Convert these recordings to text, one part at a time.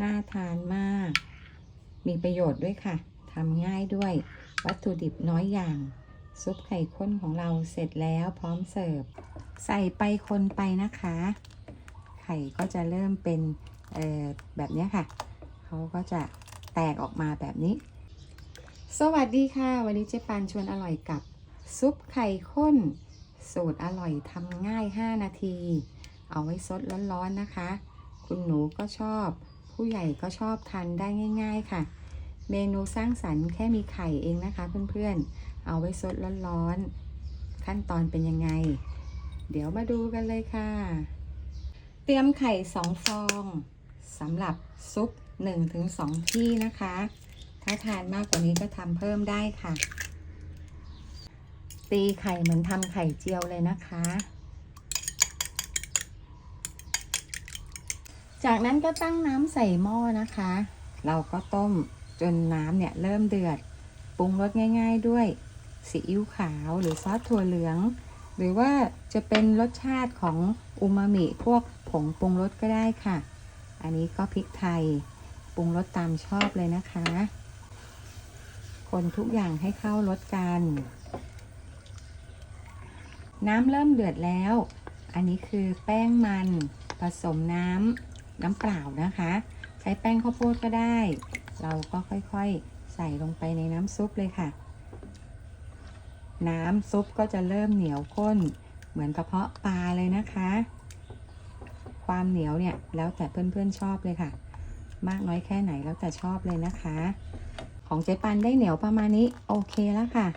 น่าทานมาก มีประโยชน์ด้วยค่ะทำง่ายด้วย วัตถุดิบน้อยอย่าง ซุปไข่ข้นของเราเสร็จแล้วพร้อมเสิร์ฟ ใส่ไปคนไปนะคะ ไข่ก็จะเริ่มเป็นเอ่อแบบนี้ค่ะ เขาก็จะแตกออกมาแบบนี้ สวัสดีค่ะ วันนี้เจ๊ปานชวนอร่อยกับ ซุปไข่ข้น สูตรอร่อยทำง่าย 5 นาที เอาไว้ซดร้อนๆนะคะ คุณหนูก็ชอบ ผู้ใหญ่ก็ชอบทานได้ง่าย ๆค่ะ เมนูสร้างสรรค์แค่มีไข่เองนะคะเพื่อนๆ เอาไว้ซดร้อนๆ ขั้นตอนเป็นยังไง เดี๋ยวมาดูกันเลยค่ะ เตรียมไข่ 2 ฟองสำหรับซุป 1-2 ที่นะคะ ถ้าทานมากกว่านี้ก็ทำเพิ่มได้ค่ะ ตีไข่เหมือนทำไข่เจียวเลยนะคะ จากนั้นก็ตั้งน้ำใส่หม้อนะคะ เราก็ต้มจนน้ำเนี่ยเริ่มเดือด ปรุงรสง่าย ๆ ด้วยซีอิ๊วขาวหรือซอสถั่วเหลือง หรือว่าจะเป็นรสชาติของอูมามิพวกผงปรุงรสก็ได้ค่ะ อันนี้ก็พริกไทยปรุงรสตามชอบเลยนะคะ คนทุกอย่างให้เข้ารสกัน น้ำเริ่มเดือดแล้ว อันนี้คือแป้งมันผสมน้ำ น้ำเปล่านะคะ ใช้แป้งข้าวโพดก็ได้ เราก็ค่อยๆใส่ลงไปในน้ำซุปเลยค่ะ น้ำซุปก็จะเริ่มเหนียวข้น เหมือนกระเพาะปลาเลยนะคะ ความเหนียวเนี่ยแล้วแต่เพื่อนๆชอบเลยค่ะ มากน้อยแค่ไหนแล้วแต่ชอบเลยนะคะ ของเจ๊ปันได้เหนียวประมาณนี้โอเคแล้วค่ะ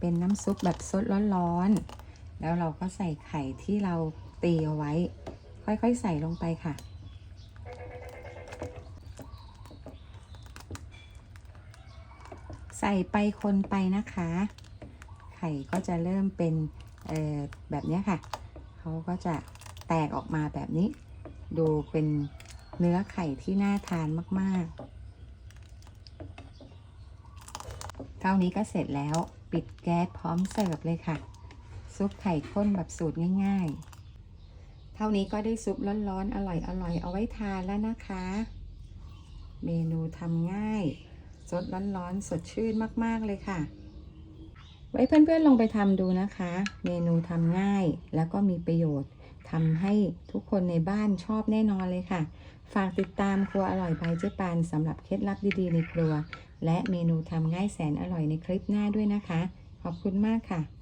เป็นน้ำซุปแบบซดร้อนๆแล้วเราก็ใส่ไข่ที่เราตีเอาไว้ ค่อยๆใส่ลงไปค่ะ ใส่ไปคนไปนะคะ ไข่ก็จะเริ่มเป็นแบบนี้ค่ะ เขาก็จะแตกออกมาแบบนี้ ดูเป็นเนื้อไข่ที่น่าทานมาก ๆ เท่านี้ก็เสร็จแล้วปิดแก๊สพร้อมเสิร์ฟเลยค่ะ ซุปไข่ข้นแบบสูตรง่าย ๆ เท่านี้ก็ได้ซุปร้อน ๆ อร่อย ๆ เอาไว้ทานแล้วนะคะ เมนูทำง่าย สดร้อนๆ สดชื่นมาก ๆ เลยค่ะ ไว้เพื่อนๆลองไปทำดูนะคะ เมนูทำง่ายแล้วก็มีประโยชน์ทำให้ทุกคนในบ้านชอบแน่นอนเลยค่ะ ฝากติดตามครัวอร่อยบายเจ๊ปานสำหรับเคล็ดลับดีๆในครัว และเมนูทำง่ายแสนอร่อยในคลิปหน้าด้วยนะคะ ขอบคุณมากค่ะ